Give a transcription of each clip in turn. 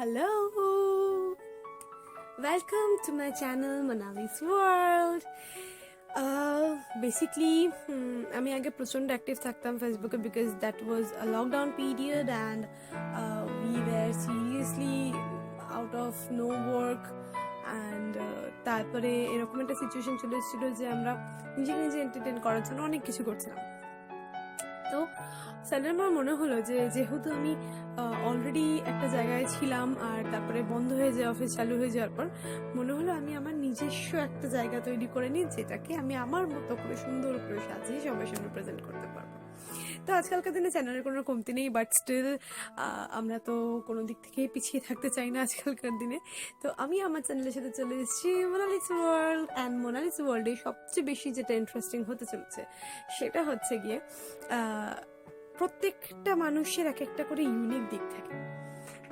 Hello! Welcome to my channel, Manali's World. Basically আমি আগে প্রচণ্ড অ্যাক্টিভ থাকতাম ফেসবুকে because that was a lockdown period and we were seriously out of no work and তারপরে এরকম একটা সিচুয়েশন চলে এসেছিল যে আমরা নিজেকে নিজে এন্টারটেন করার জন্য অনেক কিছু করছিলাম তো স্যার, আমার মনে হলো যে যেহেতু আমি অলরেডি একটা জায়গায় ছিলাম আর তারপরে বন্ধ হয়ে যায় অফিস চালু হয়ে যাওয়ার পর, মনে হলো আমি আমার নিজস্ব একটা জায়গা তৈরি করে নিই যেটাকে আমি আমার মতো করে সুন্দর করে সাজিয়ে সবার সামনে প্রেজেন্ট করতে পারব। তো আজকালকার দিনে চ্যানেলের কোনো কমতি নেই বাট স্টিল আমরা তো কোনো দিক থেকেই পিছিয়ে থাকতে চাই না আজকালকার দিনে। তো আমি আমার চ্যানেলের সাথে চলে এসেছি মোনালিস ওয়ার্ল্ড অ্যান্ড মোনালিস ওয়ার্ল্ডে সবচেয়ে বেশি যেটা ইন্টারেস্টিং হতে চলেছে, সেটা হচ্ছে গিয়ে প্রত্যেকটা মানুষের এক একটা করে ইউনিক দিক থাকে।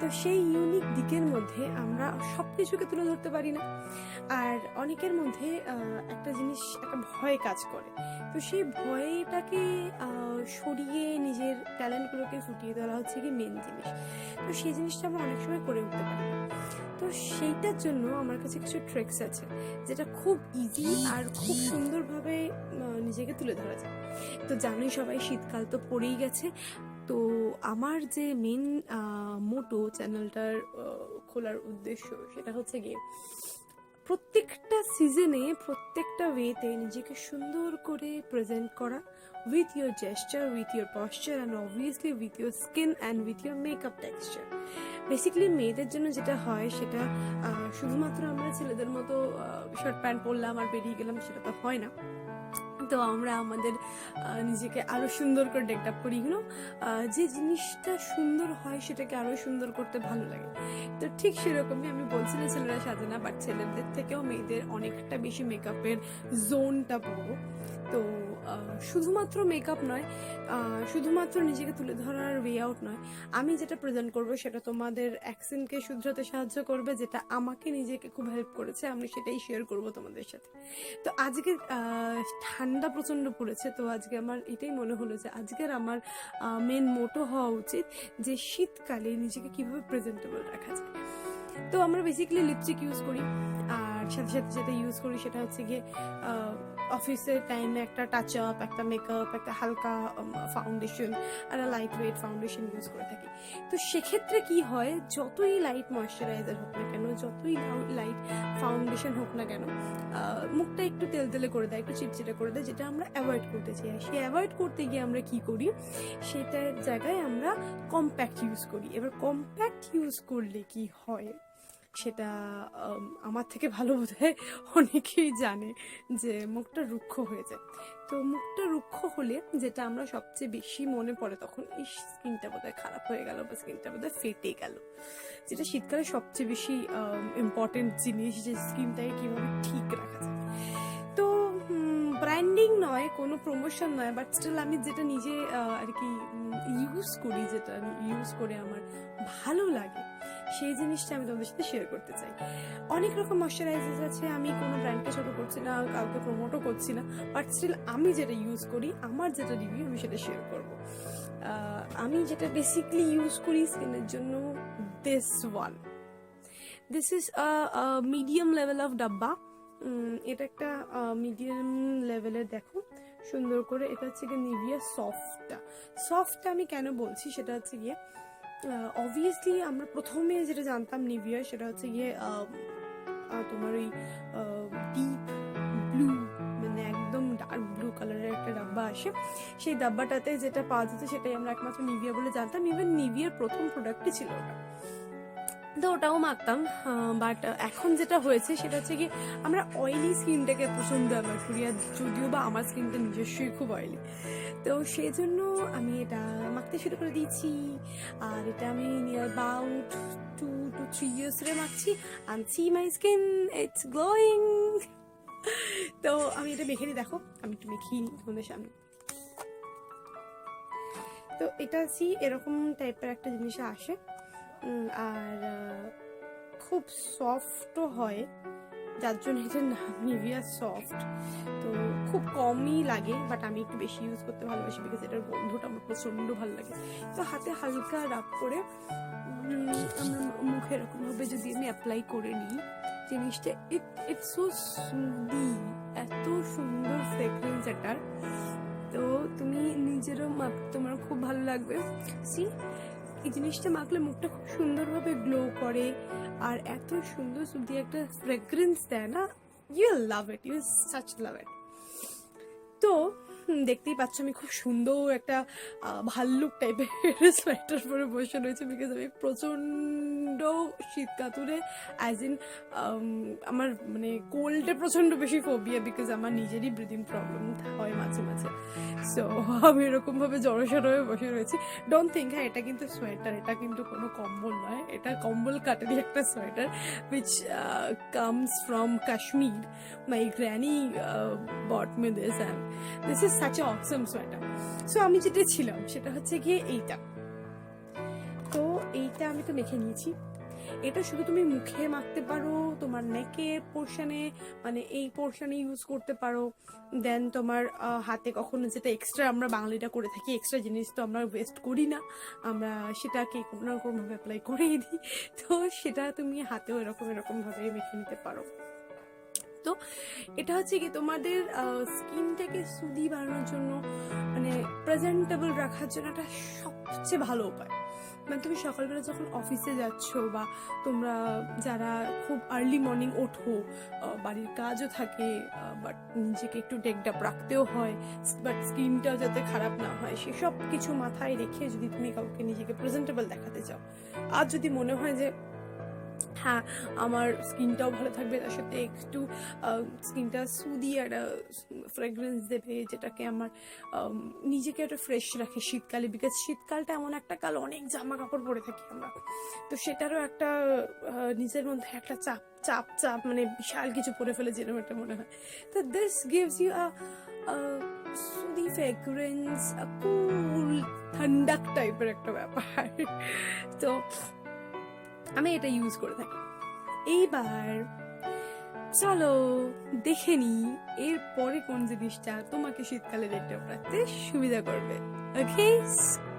তো সেই ইউনিক দিকের মধ্যে আমরা সব কিছুকে তুলে ধরতে পারি না। আর অনেকের মধ্যে একটা জিনিস, একটা ভয় কাজ করে। তো সেই ভয়টাকে সরিয়ে নিজের ট্যালেন্টগুলোকে ফুটিয়ে তোলা হচ্ছে কি মেন জিনিস। তো সেই জিনিসটা আমরা অনেক সময় করে উঠতে পারি না। তো সেইটার জন্য আমার কাছে কিছু ট্রিক্স আছে, যেটা খুব ইজি আর খুব সুন্দরভাবে নিজেকে তুলে ধরা যায়। তো জানোই সবাই, শীতকাল তো পড়েই গেছে। তো আমার যে মেন মোটো চ্যানেলটার খোলার উদ্দেশ্য সেটা হচ্ছে গিয়ে প্রত্যেকটা সিজনে প্রত্যেকটা ওয়েতে নিজেকে সুন্দর করে প্রেজেন্ট করা with your gesture with your posture and obviously with your skin and with your makeup texture basically মেয়েদের জন্য যেটা হয় সেটা শুধুমাত্র আমরা ছেলেদের মতো শার্ট প্যান্ট পরলাম আর বেরিয়ে গেলাম সেটা তো হয় না। তো আমরা আমাদের নিজেকে আরও সুন্দর করে ডেকটাপ করি এগুলো যে জিনিসটা সুন্দর হয় সেটাকে আরও সুন্দর করতে ভালো লাগে। তো ঠিক সেরকমই আমি বলছি না ছেলেরা সাজে না বাট ছেলেদের থেকেও মেয়েদের অনেকটা বেশি মেকআপের জোনটা বড়। তো শুধুমাত্র মেকআপ নয় শুধুমাত্র নিজেকে তুলে ধরার ওয়ে আউট নয়। আমি যেটা প্রেজেন্ট করব সেটা তোমাদের অ্যাকসেন্টকে শুধরাতে সাহায্য করবে, যেটা আমাকে নিজেকে খুব হেল্প করেছে, আমি সেটাই শেয়ার করব তোমাদের সাথে। তো আজকে ঠান্ডা প্রচণ্ড পড়েছে, তো আজকে আমার এটাই মনে হলো যে আজকের আমার মেন মোটো হওয়া উচিত যে শীতকালে নিজেকে কীভাবে প্রেজেন্টেবল রাখা যায়। তো আমরা বেসিক্যালি লিপস্টিক ইউজ করি, আর সাথে সাথে যেটা ইউজ করি সেটা হচ্ছে গিয়ে অফিসের টাইমে একটা টাচ আপ একটা মেকআপ একটা হালকা ফাউন্ডেশন আর লাইট ওয়েট ফাউন্ডেশন ইউজ করে থাকি। তো সেক্ষেত্রে কি হয়, যতই লাইট ময়শ্চারাইজার হোক না কেন, যতই লাইট ফাউন্ডেশন হোক না কেন মুখটা একটু তেলতেলে করে দেয়, একটু চিটচিটে করে দেয়, যেটা আমরা অ্যাভয়েড করতে চাই। আর সেই অ্যাভয়েড করতে গিয়ে আমরা কি করি, সেটার জায়গায় আমরা কম্প্যাক্ট ইউজ করি। এবার কম্প্যাক্ট ইউজ করলে কি হয়? সেটা আমার থেকে ভালো বোধ হয় অনেকেই জানে যে মুখটা রুক্ষ হয়ে যায়। তো মুখটা রুক্ষ হলে যেটা আমরা সবচেয়ে বেশি মনে পড়ে তখন এই স্কিনটা বোধহয় খারাপ হয়ে গেল বা স্কিনটা বোধহয় ফেটে গেল। যেটা শীতকালে সবচেয়ে বেশি ইম্পর্টেন্ট জিনিস যে স্কিনটাকে কীভাবে ঠিক রাখা যায়। তো ব্র্যান্ডিং নয়, কোনো প্রমোশন নয় বাট স্টিল আমি যেটা নিজে আর কি ইউজ করি, যেটা আমি ইউজ করে আমার ভালো লাগে সেই জিনিসটা আমি তোমাদের সাথে শেয়ার করতে চাই। অনেক রকম ময়শ্চারাইজার আছে, আমি কোনো ব্র্যান্ডকে ছোট করছি না, কাউকে প্রমোটও করছি না বাট স্টিল আমি যেটা ইউজ করি, আমার যেটা রিভিউ আমি সেটা শেয়ার করব। আমি যেটা বেসিকলি ইউজ করি স্কিনের জন্য this one this is medium level of ডাব্বা। এটা একটা মিডিয়াম লেভেলের দেখো, সুন্দর করে। এটা হচ্ছে গিয়ে নিভিয়া সফটটা সফটটা আমি কেন বলছি? সেটা হচ্ছে গিয়ে অবভিয়াসলি আমরা প্রথমে যেটা জানতাম নিভিয়া সেটা হচ্ছে গিয়ে তোমার ওই ডিপ ব্লু মানে একদম ডার্ক ব্লু কালারের একটা ডাব্বা আসে। সেই ডাব্বাটাতে যেটা পাওয়া যেত সেটাই আমরা একমাত্র নিভিয়া বলে জানতাম। ইভেন নিভিয়ার প্রথম প্রোডাক্টই ছিল ওটা। তো ওটাও মাখতাম বাট এখন যেটা হয়েছে সেটা হচ্ছে কি আমরা অয়েলি স্কিনটাকে পছন্দ আমার করি, আর যদিও বা আমার স্কিনটা নিজস্বই খুব অয়েলি তো সেই জন্য আমি এটা মাখতে শুরু করে দিয়েছি। আর এটা আমি near about two two three years মাখছি। And see my skin it's glowing তো আমি এটা মেখে দেখো, আমি একটু নিই তোমাদের সামনে। তো এটা সি এরকম টাইপের একটা জিনিস আসে। আর খুব সফটও হয়। যার জন্য এটার নাম নিভিয়া সফট তো খুব কমই লাগে বাট আমি একটু বেশি ইউজ করতে ভালোবাসি বিকজ এটার গন্ধটা আমার প্রচণ্ড ভালো লাগে। তো হাতে হালকা রাব করে আমরা মুখে এরকমভাবে যদি আমি অ্যাপ্লাই করে নিই, জিনিসটা ইট ইটস সো সুদি এত সুন্দর ফ্রেগরেন্স এটার। তো তুমি নিজেরও তোমার খুব ভালো লাগবে। সি এই জিনিসটা মাখলে মুখটা খুব সুন্দরভাবে গ্লো করে আর এত সুন্দর সুদি একটা ফ্রেগ্রেন্স দেয় না? You love it you such love it তো দেখতেই পাচ্ছ আমি খুব সুন্দর একটা ভাল্লুক টাইপের সোয়েটার পরে বসে রয়েছে বিকজ আমি প্রচণ্ড শীত কাতুরে অ্যাজ ইন আমার মানে কোল্ডে প্রচণ্ড বেশি ফোবিয়া বিকজ আমার নিজেরই ব্রিদিং প্রবলেম হয় মাঝে মাঝে। সো আমি এরকমভাবে জড়সড় হয়ে বসে রয়েছি। ডোন্ট থিঙ্ক হ্যাঁ এটা কিন্তু সোয়েটার এটা কিন্তু কোনো কম্বল নয়, এটা কম্বল কাটারি একটা sweater which comes from Kashmir my granny bought me this and this is such awesome sweater so আমি যেটা ছিলাম, সেটা হচ্ছে গিয়ে এইটা। তো এইটা আমি তো মেখে নিয়েছি। এটা শুধু তুমি মুখে মাখতে পারো, তোমার নেকের পোর্শনে মানে এই পোর্শনে ইউজ করতে পারো। দেন তোমার হাতে কখনো যেটা এক্সট্রা আমরা বাঙালিটা করে থাকি এক্সট্রা জিনিস তো আমরা ওয়েস্ট করি না। আমরা সেটাকে কোনো না অ্যাপ্লাই করেই দিই। তো সেটা তুমি হাতেও এরকম, এরকমভাবে মেখে নিতে পারো। তো এটা হচ্ছে কি তোমাদের স্কিনটাকে সুদি বাড়ানোর জন্য মানে প্রেজেন্টেবল রাখার জন্য একটা সবচেয়ে ভালো উপায়। মানে তুমি সকালবেলা যখন অফিসে যাচ্ছ বা তোমরা যারা খুব আর্লি মর্নিং ওঠো বাড়ির কাজও থাকে বাট নিজেকে একটু ডেকডাপ রাখতেও হয় বাট স্কিনটাও যাতে খারাপ না হয় সেসব কিছু মাথায় রেখে যদি তুমি কাউকে নিজেকে প্রেজেন্টেবল দেখাতে চাও। আর যদি মনে হয় যে হ্যাঁ আমার স্কিনটাও ভালো থাকবে, তার সাথে একটু স্কিনটা সুদি একটা ফ্রেগরেন্স দেবে, যেটাকে আমার নিজেকে একটা ফ্রেশ রাখে শীতকালে বিকজ শীতকালটা এমন একটা কাল, অনেক জামা কাপড় পরে থাকি আমরা। তো সেটারও একটা নিজের মধ্যে একটা চাপ চাপ চাপ মানে বিশাল কিছু পরে ফেলে যেরকম একটা মনে হয়। তো দিস গিভস ইউ আ সুদি ফ্রেগরেন্স কুল ঠান্ডাক টাইপের একটা ব্যাপার। তো আমি এটা ইউজ করে থাকি। এইবার চলো দেখে নি, এরপরে কোন জিনিসটা তোমাকে শীতকালে রেটে রাখতে সুবিধা করবে। ওকে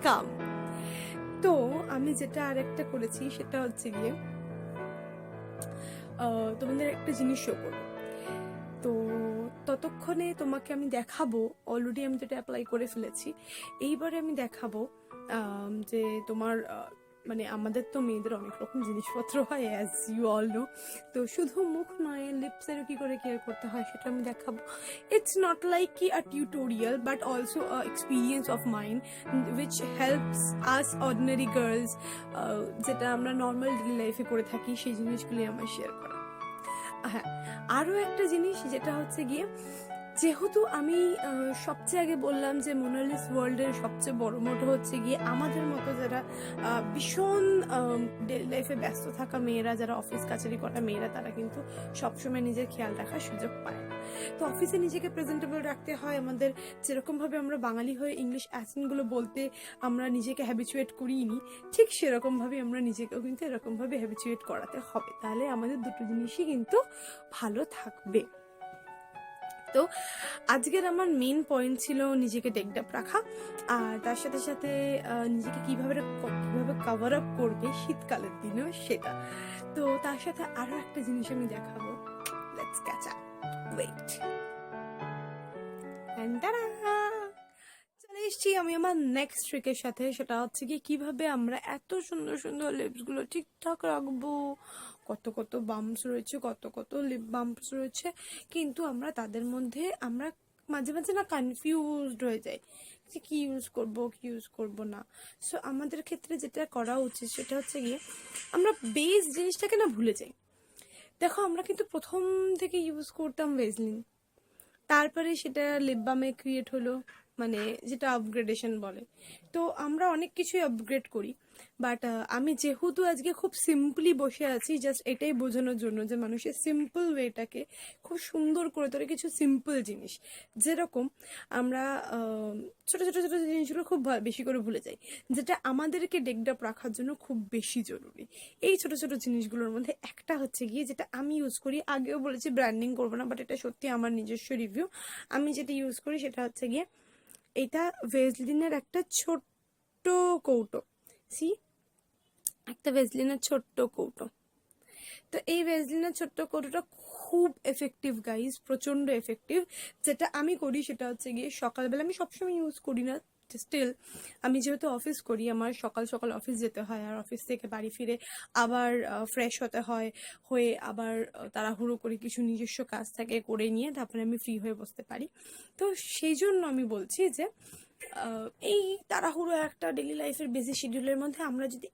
কাম তো আমি যেটা আর একটা করেছি, সেটা হচ্ছে গিয়ে তোমাদের একটা জিনিস শো করব। তো ততক্ষণে তোমাকে আমি দেখাবো অলরেডি আমি যেটা অ্যাপ্লাই করে ফেলেছি। এইবারে আমি দেখাবো যে তোমার মানে আমাদের তো মেয়েদের অনেক রকম জিনিসপত্র হয় অ্যাজ ইউ অল নো তো শুধু মুখ নয় লিপসেরও কী করে কেয়ার করতে হয় সেটা আমি দেখাবো। ইটস নট লাইক কি a tutorial but also a experience of mind which helps us ordinary girls যেটা আমরা নর্মাল ডেলি লাইফে করে থাকি, সেই জিনিসগুলি আমার শেয়ার করা। হ্যাঁ আরও একটা জিনিস, যেটা হচ্ছে গিয়ে যেহেতু আমি সবচেয়ে আগে বললাম যে মোনালিস ওয়ার্ল্ডের সবচেয়ে বড় মোটো হচ্ছে গিয়ে আমাদের মতো যারা ভীষণ লাইফে ব্যস্ত থাকা মেয়েরা, যারা অফিস কাছারি করা মেয়েরা, তারা কিন্তু সবসময় নিজের খেয়াল রাখার সুযোগ পায় না। তো অফিসে নিজেকে প্রেজেন্টেবল রাখতে হয়। আমাদের যেরকমভাবে আমরা বাঙালি হয়ে ইংলিশ অ্যাসেন্টগুলো বলতে আমরা নিজেকে হ্যাবিচুয়েট করিনি, ঠিক সেরকমভাবে আমরা নিজেকেও কিন্তু এরকমভাবে হ্যাবিচুয়েট করাতে হবে। তাহলে আমাদের দুটো জিনিসই কিন্তু ভালো থাকবে। তো আজকের আমার মেন পয়েন্ট ছিল নিজেকে টেকডাপ রাখা। আর তার সাথে সাথে নিজেকে কীভাবে কীভাবে কভার আপ করবে শীতকালের দিনেও সেটা। তো তার সাথে আরও একটা জিনিস আমি দেখাবো। লেটস ক্যাচ আপ ওয়েট চলে এসছি, আমি আমার নেক্সট ট্রিকের সাথে, সেটা হচ্ছে কি কীভাবে আমরা এত সুন্দর সুন্দর লিপসগুলো ঠিকঠাক রাখব। কত কত বাম্পস রয়েছে, কত কত লিপ বাম্পস রয়েছে, কিন্তু আমরা তাদের মধ্যে, আমরা মাঝে মাঝে না কনফিউজড হয়ে যাই যে কি ইউজ করব, কি ইউজ করব না। সো আমাদের ক্ষেত্রে যেটা করা উচিত, সেটা হচ্ছে গিয়ে আমরা বেস জিনিসটাকে না ভুলে যাই। দেখো, আমরা কিন্তু প্রথম থেকে ইউজ করতাম ভেজলিন তারপরে সেটা লিপ বামে ক্রিয়েট হলো। মানে যেটা আপগ্রেডেশন বলে। তো আমরা অনেক কিছুই আপগ্রেড করি বাট আমি যেহেতু আজকে খুব সিম্পলি বসে আছি জাস্ট এটাই বোঝানোর জন্য যে মানুষের সিম্পল ওয়েটাকে খুব সুন্দর করে তোলে কিছু সিম্পল জিনিস। যেরকম আমরা ছোট ছোট ছোট জিনিসগুলো খুব বেশি করে ভুলে যাই, যেটা আমাদেরকে ডেকডাপ রাখার জন্য খুব বেশি জরুরি। এই ছোট ছোট জিনিসগুলোর মধ্যে একটা হচ্ছে গিয়ে যেটা আমি ইউজ করি, আগেও বলেছি ব্র্যান্ডিং করব না বাট এটা সত্যি আমার নিজস্ব রিভিউ আমি যেটা ইউজ করি সেটা হচ্ছে গিয়ে এটা ভেজলিনের একটা ছোট্ট কৌটো। সি? একটা ভেজলিনের ছোট্ট কৌটো। তো এই ভেজলিনের ছোট্ট কৌটোটা খুব এফেক্টিভ গাইজ প্রচণ্ড এফেক্টিভ যেটা আমি করি সেটা হচ্ছে গিয়ে সকালবেলা আমি সবসময় ইউজ করি না। স্টিল আমি যেহেতু অফিস করি, আমার সকাল সকাল অফিস যেতে হয় আর অফিস থেকে বাড়ি ফিরে আবার ফ্রেশ হতে হয়, হয়ে আবার তাড়াহুড়ো করে কিছু নিজস্ব কাজ থাকে করে নিয়ে তারপরে আমি ফ্রি হয়ে বসতে পারি। তো সেই জন্য আমি বলছি যে এই তাড়াহুড়ো একটা ডেলি লাইফের বেসি শিডিউলের মধ্যে আমরা যদি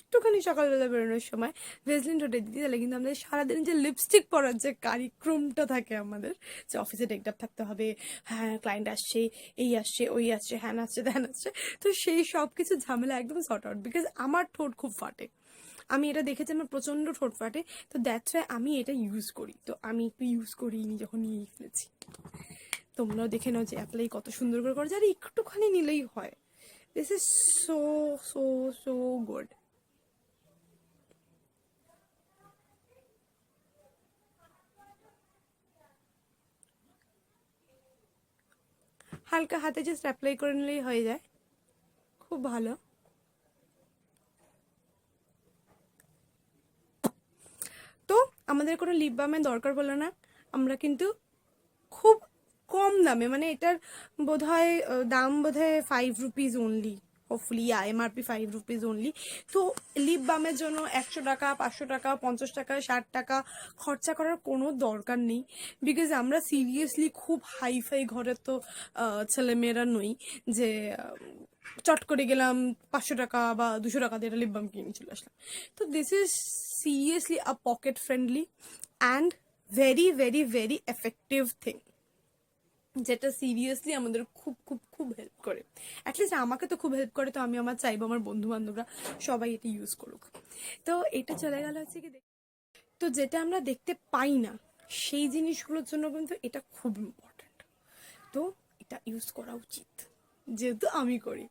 একটুখানি সকালবেলা বেরোনোর সময় ভেজলিন টোটে দিই তাহলে কিন্তু আমাদের সারাদিন যে লিপস্টিক পরার যে কার্যক্রমটা থাকে আমাদের, যে অফিসে ডেকডাপ থাকতে হবে হ্যাঁ ক্লায়েন্ট আসছে, এই আসছে, ওই আসছে হ্যান আসছে ধ্যান আসছে। তো সেই সব কিছু ঝামেলা একদম সর্ট আউট বিকজ আমার ঠোঁট খুব ফাটে। আমি এটা দেখেছি, আমার প্রচণ্ড ঠোঁট ফাটে। তো দ্যাটস ওয়াই আমি এটা ইউজ করি। তো আমি একটু ইউজ করিনি, যখন নিয়েই ফেলেছি। তোমরাও দেখে নাও যে অ্যাপ্লাই কত সুন্দর করে করে আর একটুখানি নিলেই হয়। This is so so so good হালকা হাতে জাস্ট অ্যাপ্লাই করে নিলেই হয়ে যায়। খুব ভালো। তো আমাদের কোনো লিপ বামের দরকার পড়ল না। আমরা কিন্তু খুব কম দামে মানে এটার বোধহয় দাম বোধহয় five rupees only hopefully yeah MRP five rupees only তো লিপ বামের জন্য একশো টাকা, পাঁচশো টাকা, পঞ্চাশ টাকা, ষাট টাকা খরচা করার কোনো দরকার নেই বিকজ আমরা সিরিয়াসলি খুব হাইফাই ঘরের তো ছেলেমেয়েরা নই যে চট করে গেলাম পাঁচশো টাকা বা দুশো টাকা দিয়ে লিপ বাম কিনে চলে আসলাম। তো this is seriously a pocket friendly and very very very effective thing যেটা সিরিয়াসলি আমাদের খুব খুব খুব হেল্প করে। অ্যাটলিস্ট আমাকে তো খুব হেল্প করে, তো আমি আমার চাইব, আমার বন্ধু বান্ধবরা সবাই এটা ইউজ করুক। তো এটা চলে গেল হচ্ছে কি তো যেটা আমরা দেখতে পাই না, সেই জিনিসগুলোর জন্য কিন্তু এটা খুব ইম্পর্ট্যান্ট তো এটা ইউজ করা উচিত, যেহেতু আমি করি।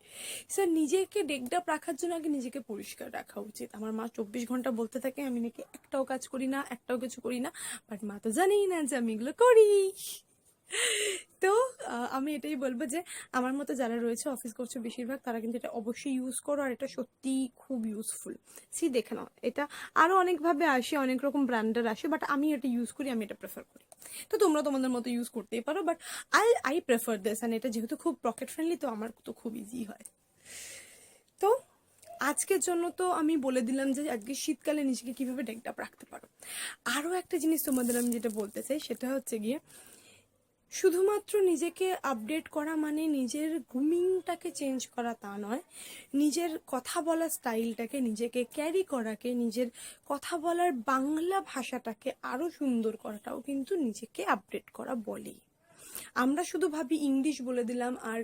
স্যার নিজেকে ডেকডাপ রাখার জন্য আগে নিজেকে পরিষ্কার রাখা উচিত। আমার মা চব্বিশ ঘণ্টা বলতে থাকে, আমি নাকি একটাও কাজ করি না, একটাও কিছু করি না। বাট মা তো জানেই না যে আমি এগুলো করি। তো আমি এটাই বলব যে আমার মতো যারা রয়েছে অফিস করছে বেশিরভাগ, তারা কিন্তু এটা অবশ্যই ইউজ করো আর এটা সত্যি খুব ইউজফুল সি দেখে নাও। এটা আরও অনেকভাবে আসে, অনেক রকম ব্র্যান্ডের আসে বাট আমি এটা ইউজ করি, আমি এটা প্রেফার করি। তো তোমরা তোমাদের মতো ইউজ করতেই পারো but I I prefer this and এটা যেহেতু খুব পকেট ফ্রেন্ডলি তো আমার তো খুব ইজি হয়। তো, আজকের জন্য তো আমি বলে দিলাম যে আজকে শীতকালে নিজেকে কীভাবে ডেকডাপ রাখতে পারো। আরও একটা জিনিস তোমাদের আমি যেটা বলতে চাই, সেটা হচ্ছে গিয়ে শুধুমাত্র নিজেকে আপডেট করা মানে নিজের গ্রুমিংটাকে চেঞ্জ করা তা নয়। নিজের কথা বলার স্টাইলটাকে নিজেকে ক্যারি করাকে, নিজের কথা বলার বাংলা ভাষাটাকে আরও সুন্দর করাটাও কিন্তু নিজেকে আপডেট করা বলেই। আমরা শুধু ভাবি ইংলিশ বলে দিলাম আর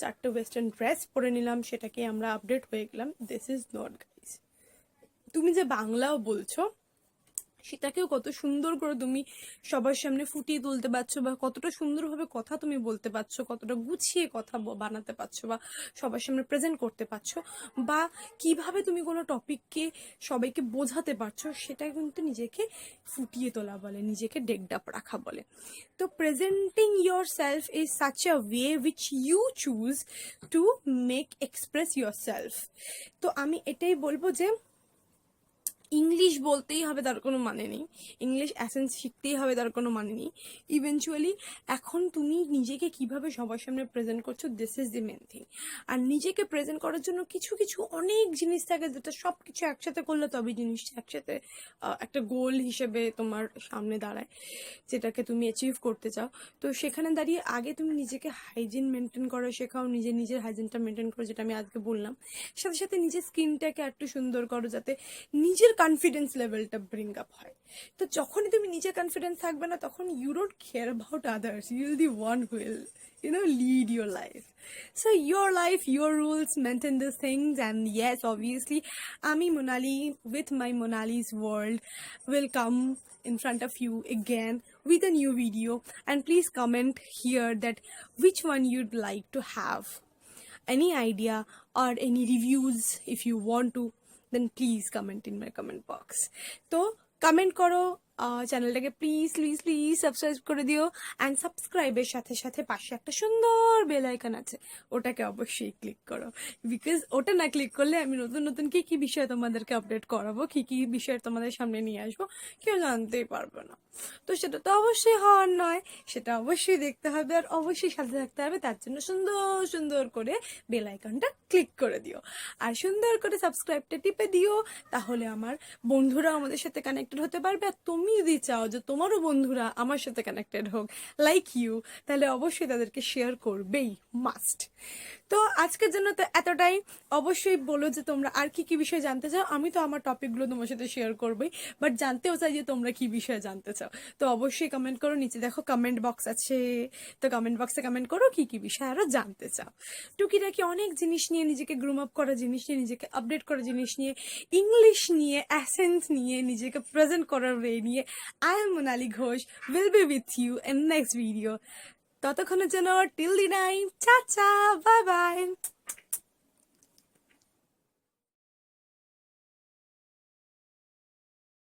চারটে ওয়েস্টার্ন ড্রেস পরে নিলাম সেটাকে আমরা আপডেট হয়ে গেলাম। দিস ইজ নট গাইস তুমি যে বাংলাও বলছো সেটাকেও কত সুন্দর করে তুমি সবার সামনে ফুটিয়ে তুলতে পারছ বা কতটা সুন্দরভাবে কথা তুমি বলতে পারছ, কতটা গুছিয়ে কথা বানাতে পারছ বা সবার সামনে প্রেজেন্ট করতে পারছ বা কীভাবে তুমি কোনো টপিককে সবাইকে বোঝাতে পারছ সেটা কিন্তু নিজেকে ফুটিয়ে তোলা বলে, নিজেকে ডেকডাপ রাখা বলে। তো presenting yourself is such a way which you choose to make express yourself তো আমি এটাই বলব যে ইংলিশ বলতেই হবে তার কোনো মানে নেই। ইংলিশ অ্যাসেন্স শিখতেই হবে তার কোনো মানে নেই। ইভেনচুয়ালি এখন তুমি নিজেকে কীভাবে সবার সামনে প্রেজেন্ট করছ this is the main thing আর নিজেকে প্রেজেন্ট করার জন্য কিছু কিছু অনেক জিনিস থাকে যেটা সব কিছু একসাথে করলে তবে জিনিসটা একসাথে একটা গোল হিসেবে তোমার সামনে দাঁড়ায়, যেটাকে তুমি অ্যাচিভ করতে চাও। তো সেখানে দাঁড়িয়ে আগে তুমি নিজেকে হাইজিন মেনটেন করা, শেখাও, নিজে নিজের হাইজিনটা মেনটেন করো, যেটা আমি আজকে বললাম। সাথে সাথে নিজের স্কিনটাকে একটু সুন্দর করো, যাতে নিজের কনফিডেন্স লেভেলটা ব্রিং আপ হয় তো যখনই তুমি নিজে কনফিডেন্স থাকবে না তখন you don't care about others you will the one wheel you know lead your life so your life your rules maintain these things and yes obviously ami monali with my monali's world will come in front of you again with a new video and please comment here that which one you'd like to have any idea or any reviews if you want to then please comment in my comment box তো comment করো চ্যানেলটাকে please please please subscribe করে দিও and সাবস্ক্রাইবের সাথে সাথে পাশে একটা সুন্দর বেল আইকন আছে, ওটাকে অবশ্যই ক্লিক করো। বিকজ ওটা না ক্লিক করলে আমি নতুন নতুন কি কি বিষয় তোমাদেরকে আপডেট করাবো, কি কি বিষয় তোমাদের সামনে নিয়ে আসব, কেউ জানতেই পারবে না। তো সেটা তো অবশ্যই হওয়ার নয়, সেটা অবশ্যই দেখতে হবে আর অবশ্যই সাথে থাকতে হবে, তার জন্য সুন্দর সুন্দর করে বেল আইকনটা ক্লিক করে দিও। আর সুন্দর করে সাবস্ক্রাইবটা টিপে দিও, তাহলে আমার বন্ধুরা আমাদের সাথে কানেক্টেড হতে পারবে আর তুমি যদি চাও যে তোমারও বন্ধুরা আমার সাথে কানেক্টেড হোক লাইক ইউ তাহলে অবশ্যই তাদেরকে শেয়ার করবেই মাস্ট তো আজকের জন্য তো এতটাই। অবশ্যই বলো যে তোমরা আর কি কি বিষয় জানতে চাও। আমি তো আমার টপিকগুলো তোমার সাথে শেয়ার করবোই বাট জানতেও চাই যে তোমরা কি বিষয়ে জানতে চাও। তো অবশ্যই কমেন্ট করো, নিচে দেখো কমেন্ট বক্স আছে। তো কমেন্ট বক্সে কমেন্ট করো কি কি বিষয় আরও জানতে চাও। টুকিটাকি অনেক জিনিস নিয়ে, নিজেকে গ্রুম আপ করা জিনিস নিয়ে, নিজেকে আপডেট করা জিনিস নিয়ে ইংলিশ নিয়ে অ্যাসেন্স নিয়ে, নিজেকে প্রেজেন্ট করার ওয়ে নিয়ে I am Monali Ghosh will be with you in next video ততক্ষণের জন্য টিল দি নাইম চা চা বাই বাই